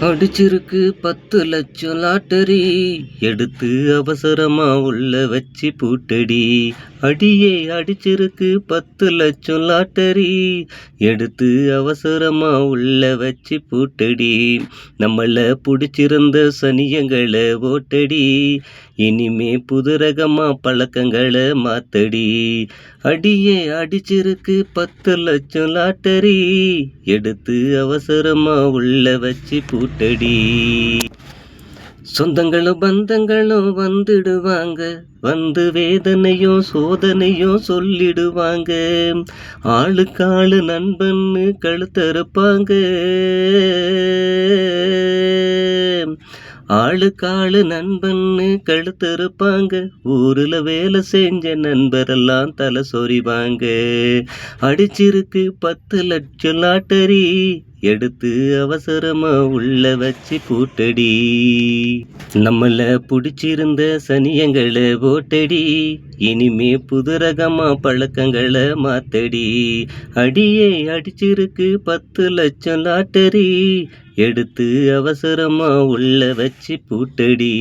அடிச்சிருக்கு பத்து லட்சம் லாட்டரி. எடுத்து அவசரமா உள்ள வச்சு பூட்டடி. அடியே அடிச்சிருக்கு பத்து லட்சம் லாட்டரி. எடுத்து அவசரமா உள்ள வச்சு பூட்டடி. நம்மள பிடிச்சிருந்த சனியங்களை ஓட்டடி. இனிமே புது ரகமா பழக்கங்களை மாத்தடி. அடியே அடிச்சிருக்கு பத்து லட்சம் லாட்டரி. எடுத்து அவசரமா உள்ள வச்சு பூட்டடி. சொந்தங்களும் பந்தங்களும் வந்துடுவாங்க. வந்து வேதனையும் சோதனையும் சொல்லிடுவாங்க. ஆளுக்காளு நண்பன்னு கழுத்தறுப்பாங்க. ஆளுக்காளு நண்பன்னு கழுத்தறுப்பாங்க. ஊரில் வேலை செஞ்ச நண்பரெல்லாம் தலை சொறிவாங்க அடிச்சிருக்கு பத்து லட்சம் லாட்டரி எடுத்து அவசரமா உள்ள வச்சு பூட்டடி. நம்மள புடிச்சிருந்த சனியங்களை ஓட்டடி இனிமே புது ரகமா பழக்கங்களை மாத்தடி. அடியே அடிச்சிருக்கு பத்து லட்சம் லாட்டரி. எடுத்து அவசரமா உள்ள வச்சு பூட்டடி.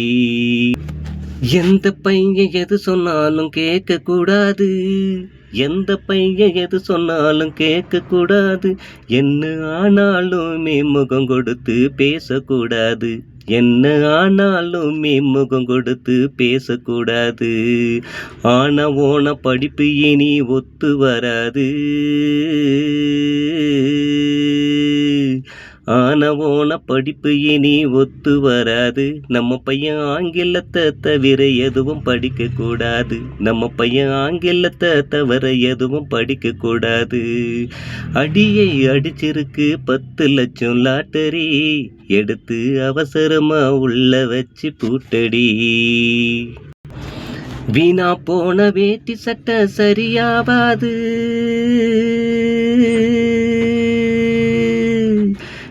எந்த பையன் எது சொன்னாலும் கேட்க கூடாது எந்த பையன் எது சொன்னாலும் கேட்கக்கூடாது. என்ன ஆனாலும் முகம் கொடுத்து பேசக்கூடாது. என்ன ஆனாலும் முகம் கொடுத்து பேசக்கூடாது. ஆன ஓன படிப்பு இனி ஒத்து வராது. ஆனவோன படிப்பு இனி ஒத்து வராது. நம்ம பையன் ஆங்கிலத்தை தவிர எதுவும் படிக்க கூடாது. நம்ம பையன் ஆங்கிலத்தை தவிர எதுவும் படிக்க கூடாது. அடியை அடிச்சிருக்கு பத்து லட்சம் லாட்டரி. எடுத்து அவசரமா உள்ள வச்சு பூட்டடி. வீணா போன வேட்டி சட்டை சரியாவாது.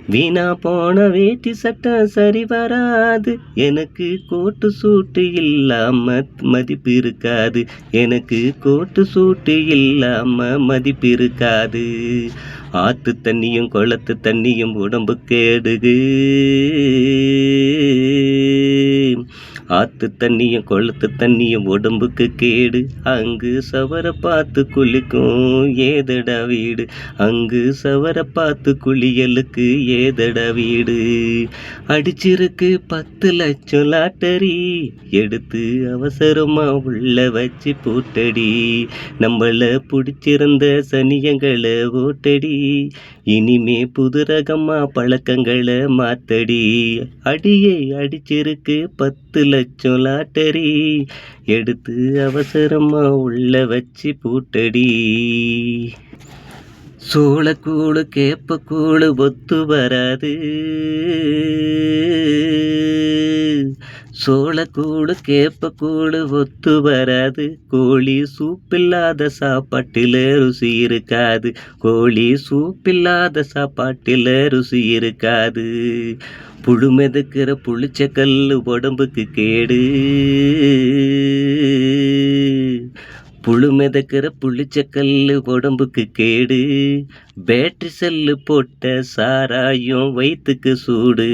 வீணா போன வேட்டி சட்டம் சரி வராது. எனக்கு கோட்டு சூட்டு இல்லாம மதிப்பு இருக்காது. எனக்கு கோட்டு சூட்டு இல்லாம மதிப்பு இருக்காது. ஆத்து தண்ணியும் குளத்து தண்ணியும் உடம்பு கேடுகு. ஆத்து தண்ணியும் கொளுத்து தண்ணியும் உடம்புக்கு கேடு. அங்கு சவர பார்த்து குளிக்கும் ஏதடா வீடு. அங்கு சவர பார்த்து குளியலுக்கு ஏதடா வீடு. அடிச்சிருக்கு பத்து லட்சம் லாட்டரி. எடுத்து அவசரமா உள்ள வச்சு பூட்டடி. நம்மள பிடிச்சிருந்த சனியங்களை ஓட்டடி. இனிமே புது ரகமா பழக்கங்களை மாத்தடி. அடியை அடிச்சிருக்கு பத்து லட்சம் லாட்டரி எடுத்து அவசரமா உள்ள வச்சு பூட்டடி. சோளக்கூழு கேப்பக்கூழு ஒத்து வராது. சோளக்கூழு கேப்பக்கூழு ஒத்து வராது. கோழி சூப்பில்லாத சாப்பாட்டில் ருசி இருக்காது. கோழி சூப்பில்லாத சாப்பாட்டில் ருசி இருக்காது. புழு மெதுக்கிற புளிச்ச கல் உடம்புக்கு கேடு. புழு மிதக்கிற புளிச்சக்கல் உடம்புக்கு கேடு. பேட்டரி செல்லு போட்ட சாராயம் வயிற்றுக்கு சூடு.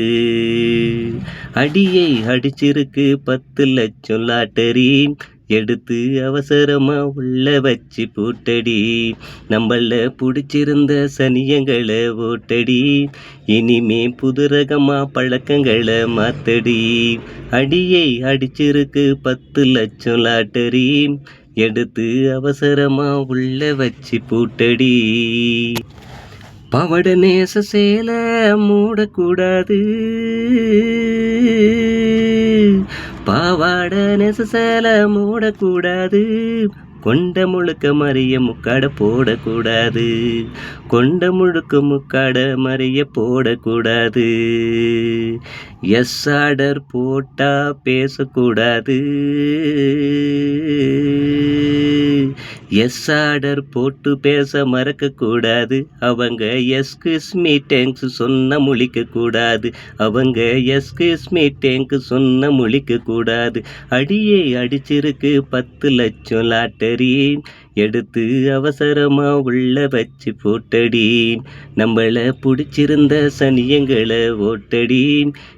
அடியை அடிச்சிருக்கு பத்து லட்சம் லாட்டரி. எடுத்து அவசரமா உள்ள வச்சு பூட்டடி. நம்மள பிடிச்சிருந்த சனியங்களை ஓட்டடி. இனிமே புது ரகமா பழக்கங்களை மாத்தடி. அடியை அடிச்சிருக்கு பத்து லட்சம் லாட்டரி. எடுத்து அவசரமா உள்ள வச்சு பூட்டடி. பவட நேச சேல மூடக்கூடாது. பாவாட நெச சேல மூடக்கூடாது. கொண்ட முழுக்க மறிய முக்காட போடக்கூடாது. கொண்ட முழுக்க முக்காட மறிய போடக்கூடாது. எஸ் ஆர்டர் போட்டா பேசக்கூடாது. எஸ் ஆர்டர் போட்டு பேச மறக்கக்கூடாது அவங்க எஸ்கிஸ் மீ டேங்க்ஸ் சொன்ன முழிக்க கூடாது. அவங்க எஸ்கிஸ் மீ டேங்க் சொன்ன முழிக்க கூடாது. அடியே அடிச்சிருக்கு பத்து லட்சம் லாட்டரி. எடுத்து அவசரமா உள்ள வச்சு போட்டடி நம்மள பிடிச்சிருந்த சனியங்களை ஓட்டடி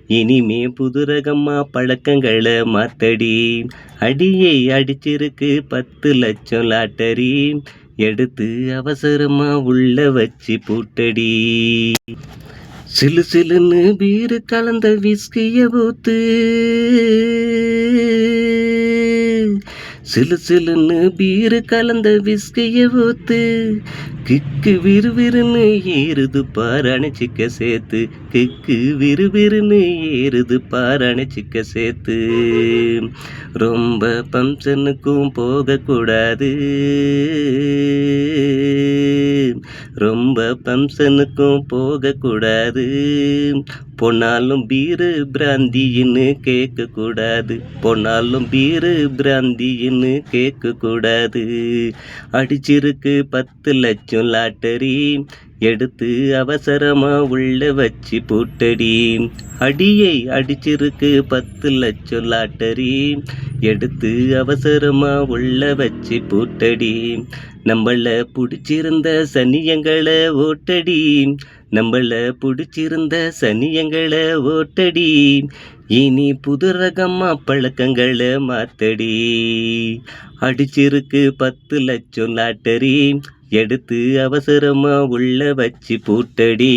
இனிமே புது ரகமா பழக்கங்களை மாத்தடி அடியை அடிச்சிருக்கு பத்து லட்சம் லாட்டரி எடுத்து அவசரமா உள்ள வச்சு பூட்டடி சிலு சிலுன்னு பீரு கலந்த விஸ்கிய ஊத்து. சிலு சிலுன்னு பீரு கலந்த விஸ்கிய ஊத்து கிக்கு விறுவிறுன்னு ஏறுது பாராணி சிக்க சேர்த்து கிக்கு விறுவிறுன்னு ஏறுது பாராணி சிக்க சேர்த்து. ரொம்ப பம்சனுக்கும் போகக்கூடாது. ரொம்ப பம்சனுக்கும் போகக்கூடாது. பொன்னாலும் பீரு பிராந்தின்னு கேட்கக்கூடாது. பொன்னாலும் பீரு பிராந்தின்னு கேட்கக்கூடாது. அடிச்சிருக்கு பத்து லட்சம் லாட்டரி எடுத்து அவசரமா உள்ள வச்சு பூட்டடி. அடியை அடிச்சிருக்கு பத்து லட்சம் லாட்டரி எடுத்து அவசரமா உள்ள வச்சு பூட்டடி. நம்மள பிடிச்சிருந்த சனியங்களை ஓட்டடி. நம்மள பிடிச்சிருந்த சனியங்களை ஓட்டடி. இனி புது ரகமா பழக்கங்களை மாத்தடி. அடிச்சிருக்கு பத்து லட்சம் லாட்டரி. எடுத்து அவசரமா உள்ள வச்சு பூட்டடி.